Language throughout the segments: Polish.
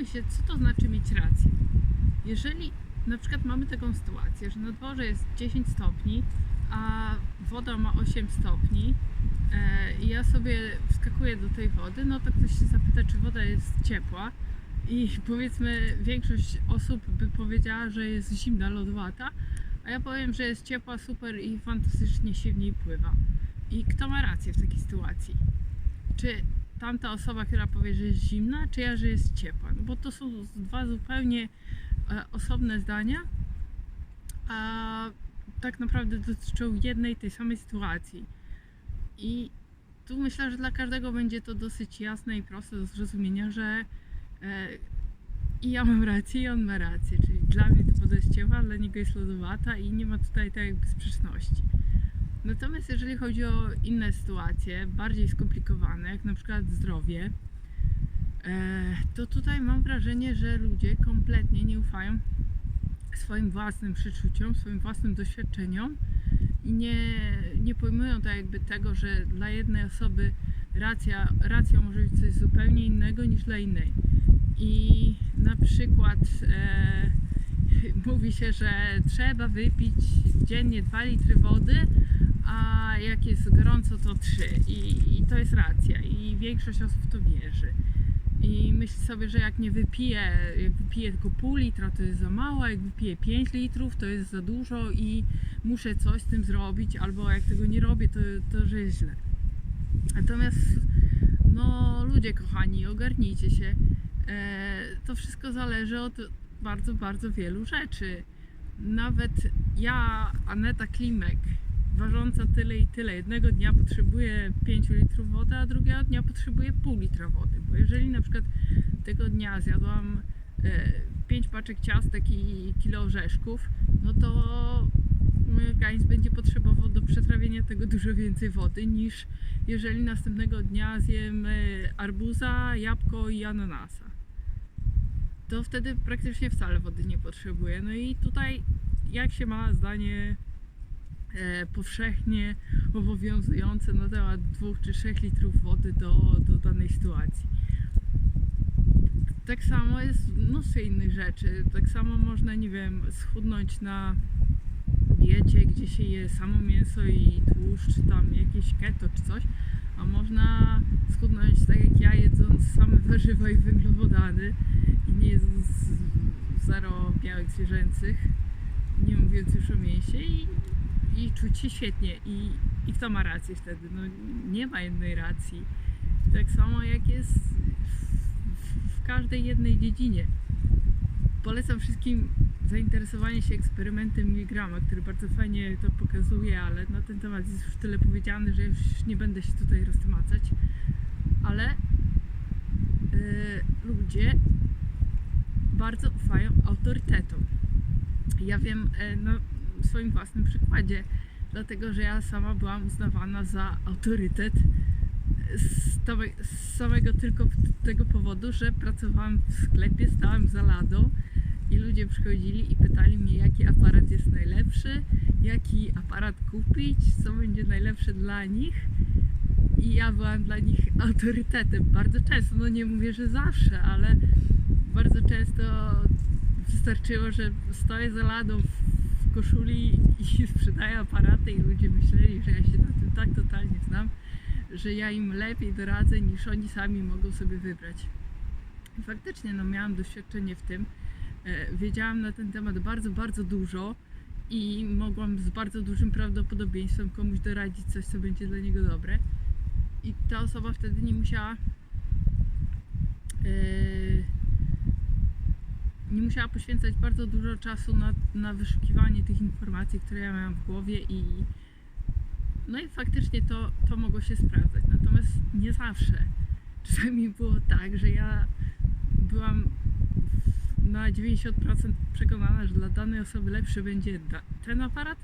zastanówmy się, co to znaczy mieć rację. Jeżeli na przykład mamy taką sytuację, że na dworze jest 10 stopni, a woda ma 8 stopni e, i ja sobie wskakuję do tej wody, no to ktoś się zapyta, czy woda jest ciepła i powiedzmy większość osób by powiedziała, że jest zimna, lodowata, a ja powiem, że jest ciepła, super i fantastycznie się w niej pływa. I kto ma rację w takiej sytuacji? Czy tamta osoba, która powie, że jest zimna, czy ja, że jest ciepła? No bo to są dwa zupełnie e, osobne zdania, a tak naprawdę dotyczą jednej tej samej sytuacji. I tu myślę, że dla każdego będzie to dosyć jasne i proste do zrozumienia, że e, i ja mam rację, i on ma rację. Czyli dla mnie to woda jest ciepła, dla niego jest lodowata i nie ma tutaj tak jakby sprzeczności. Natomiast jeżeli chodzi o inne sytuacje, bardziej skomplikowane, jak na przykład zdrowie, e, to tutaj mam wrażenie, że ludzie kompletnie nie ufają swoim własnym przeczuciom, swoim własnym doświadczeniom i nie, nie pojmują tak jakby tego, że dla jednej osoby racja, racją może być coś zupełnie innego niż dla innej. I na przykład e, mówi się, że trzeba wypić dziennie 2 litry wody, a jak jest gorąco to 3 I, i to jest racja i większość osób to wierzy. I myśli sobie, że jak nie wypije, jak wypije tylko pół litra to jest za mało, jak wypije 5 litrów to jest za dużo i muszę coś z tym zrobić, albo jak tego nie robię to, to że jest źle. Natomiast no ludzie kochani, ogarnijcie się. E, to wszystko zależy od bardzo, bardzo wielu rzeczy. Nawet ja, Aneta Klimek, ważąca tyle i tyle, jednego dnia potrzebuję 5 litrów wody, a drugiego dnia potrzebuję pół litra wody. Bo jeżeli na przykład tego dnia zjadłam 5 paczek ciastek i kilo orzeszków, no to mój organizm będzie potrzebował do przetrawienia tego dużo więcej wody niż jeżeli następnego dnia zjem e, arbuza, jabłko i ananasa. To wtedy praktycznie wcale wody nie potrzebuję. No i tutaj jak się ma zdanie e, powszechnie obowiązujące na temat 2 czy 3 litrów wody do, do danej sytuacji. Tak samo jest mnóstwo innych rzeczy. Tak samo można, nie wiem, schudnąć na diecie, gdzie się je samo mięso i tłuszcz, czy tam jakieś keto czy coś, a można schudnąć tak jak ja, jedząc same warzywa i węglowodany i nie jedząc zero białek zwierzęcych, nie mówiąc już o mięsie i, i czuć się świetnie. I, I kto ma rację wtedy? No nie ma jednej racji. Tak samo jak jest w, w każdej jednej dziedzinie. Polecam wszystkim zainteresowanie się eksperymentem Miligrama, który bardzo fajnie to pokazuje, ale na ten temat jest już tyle powiedziane, że już nie będę się tutaj roztymacać. Ale yy, ludzie bardzo ufają autorytetom. Ja wiem e, na swoim własnym przykładzie, dlatego że ja sama byłam uznawana za autorytet z, tome, z samego tylko tego powodu, że pracowałam w sklepie, stałam za ladą i ludzie przychodzili i pytali mnie, jaki aparat jest najlepszy, jaki aparat kupić, co będzie najlepsze dla nich. I ja byłam dla nich autorytetem bardzo często. No nie mówię, że zawsze, ale bardzo często wystarczyło, że stoję za ladą koszuli i sprzedaję aparaty i ludzie myśleli, że ja się na tym tak totalnie znam, że ja im lepiej doradzę niż oni sami mogą sobie wybrać. I faktycznie no, miałam doświadczenie w tym. E, wiedziałam na ten temat bardzo, bardzo dużo i mogłam z bardzo dużym prawdopodobieństwem komuś doradzić coś, co będzie dla niego dobre. I ta osoba wtedy nie musiała e, nie musiała poświęcać bardzo dużo czasu na, na wyszukiwanie tych informacji, które ja miałam w głowie i no i faktycznie to, to mogło się sprawdzać. Natomiast nie zawsze. Czasami było tak, że ja byłam na 90% przekonana, że dla danej osoby lepszy będzie ten aparat.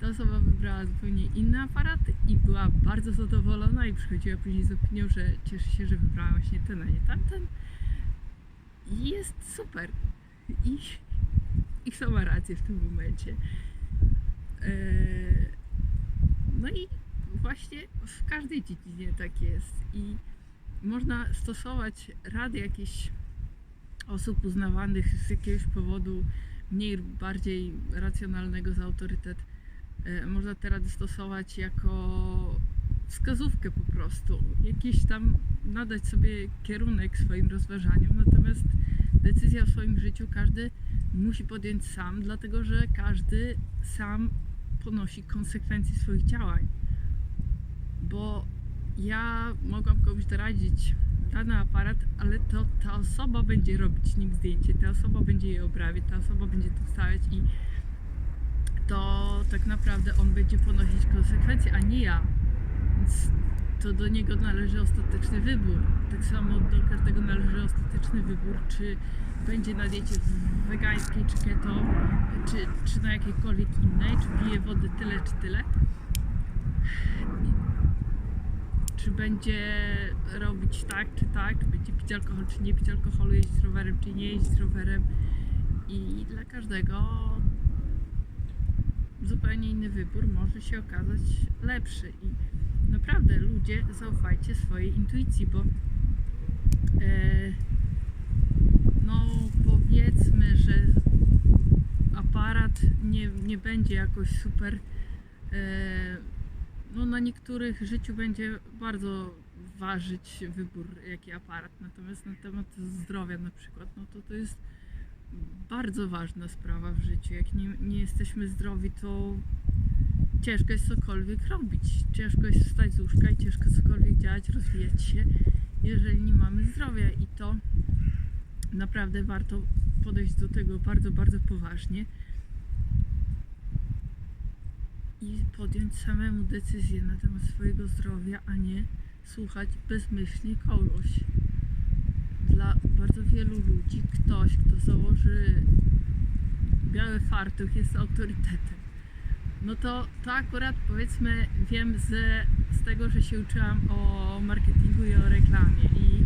Ta osoba wybrała zupełnie inny aparat i była bardzo zadowolona i przychodziła później z opinią, że cieszy się, że wybrała właśnie ten, a nie tamten. I jest super. I, i kto ma rację w tym momencie. Eee, no i właśnie w każdej dziedzinie tak jest. I można stosować rady jakieś osób uznawanych z jakiegoś powodu mniej lub bardziej racjonalnego za autorytet e, można teraz stosować jako wskazówkę po prostu, jakiś tam nadać sobie kierunek swoim rozważaniom, natomiast decyzja w swoim życiu każdy musi podjąć sam, dlatego że każdy sam ponosi konsekwencje swoich działań. Bo ja mogłam komuś doradzić dany aparat, ale to ta osoba będzie robić nim zdjęcie, ta osoba będzie je obrabiać, ta osoba będzie to wstawiać i to tak naprawdę on będzie ponosić konsekwencje, a nie ja. Więc to do niego należy ostateczny wybór. Tak samo do każdego należy ostateczny wybór, czy będzie na diecie wegańskiej, czy keto, czy, czy na jakiejkolwiek innej, czy pije wody tyle, czy tyle. Czy będzie robić tak, czy tak, będzie pić alkohol, czy nie pić alkoholu, jeździć rowerem, czy nie jeździć rowerem. I dla każdego zupełnie inny wybór może się okazać lepszy. I naprawdę ludzie zaufajcie swojej intuicji, bo e, no powiedzmy, że aparat nie, nie będzie jakoś super e, no na niektórych życiu będzie bardzo ważyć wybór jaki aparat, natomiast na temat zdrowia na przykład, no to to jest bardzo ważna sprawa w życiu. Jak nie, nie jesteśmy zdrowi, to ciężko jest cokolwiek robić. Ciężko jest wstać z łóżka i ciężko cokolwiek działać, rozwijać się, jeżeli nie mamy zdrowia. I to naprawdę warto podejść do tego bardzo, bardzo poważnie i podjąć samemu decyzję na temat swojego zdrowia, a nie słuchać bezmyślnie kogoś. Dla bardzo wielu ludzi ktoś, kto założy biały fartuch jest autorytetem. No to, to akurat powiedzmy wiem z, z tego, że się uczyłam o marketingu i o reklamie. I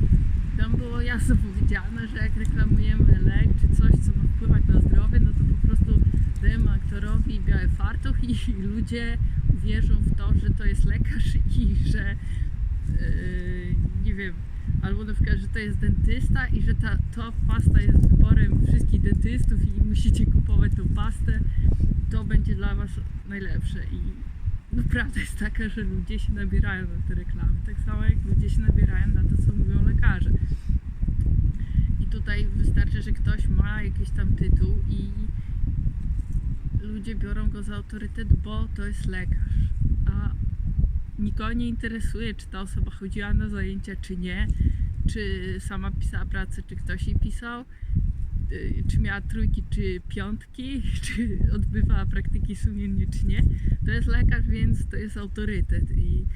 tam było jasno powiedziane, że jak reklamujemy lek czy coś, co ma wpływać na zdrowie, no to po prostu dajemy aktorowi biały fartuch i ludzie wierzą w to, że to jest lekarz i że yy, nie wiem, albo na przykład, że to jest dentysta i że ta, ta pasta jest wyborem wszystkich dentystów i musicie kupować tą pastę, to będzie dla Was najlepsze. I no, prawda jest taka, że ludzie się nabierają na te reklamy, tak samo jak ludzie się nabierają na to, co mówią lekarze. I tutaj wystarczy, że ktoś ma jakiś tam tytuł i ludzie biorą go za autorytet, bo to jest lekarz. A nikogo nie interesuje, czy ta osoba chodziła na zajęcia, czy nie, czy sama pisała pracę, czy ktoś jej pisał, czy miała trójki, czy piątki, czy odbywała praktyki sumiennie, czy nie. To jest lekarz, więc to jest autorytet. I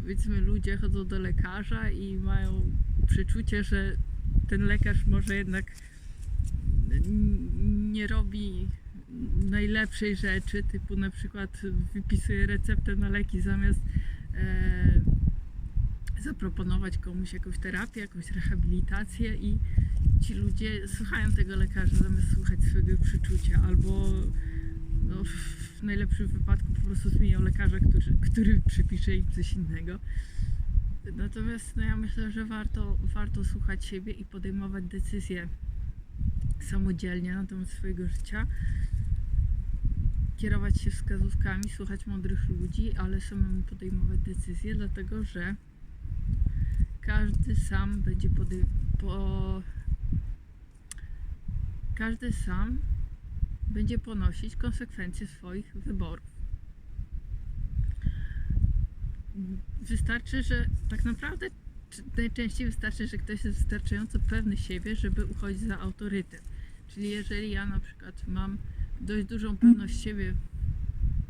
powiedzmy, ludzie chodzą do lekarza i mają przeczucie, że ten lekarz może jednak nie robi najlepszej rzeczy, typu na przykład wypisuje receptę na leki zamiast e, zaproponować komuś jakąś terapię, jakąś rehabilitację i ci ludzie słuchają tego lekarza zamiast słuchać swojego przeczucia albo no, w najlepszym wypadku po prostu zmienią lekarza, który, który przypisze im coś innego. Natomiast no, ja myślę, że warto, warto słuchać siebie i podejmować decyzje samodzielnie na temat swojego życia kierować się wskazówkami, słuchać mądrych ludzi, ale samemu podejmować decyzje, dlatego że każdy sam będzie podej- po... każdy sam będzie ponosić konsekwencje swoich wyborów. Wystarczy, że tak naprawdę najczęściej wystarczy, że ktoś jest wystarczająco pewny siebie, żeby uchodzić za autorytet. Czyli jeżeli ja na przykład mam dość dużą pewność siebie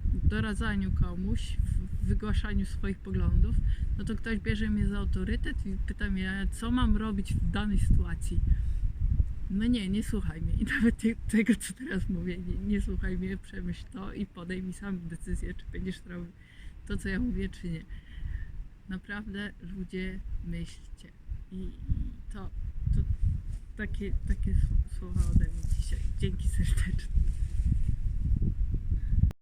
w doradzaniu komuś, w wygłaszaniu swoich poglądów, no to ktoś bierze mnie za autorytet i pyta mnie, co mam robić w danej sytuacji. No nie, nie słuchaj mnie. I nawet te, tego, co teraz mówię, nie, nie słuchaj mnie, przemyśl to i podejmij sam decyzję, czy będziesz robił to, co ja mówię, czy nie. Naprawdę ludzie myślcie. I, i to, to takie, takie słowa ode mnie dzisiaj. Dzięki serdeczne.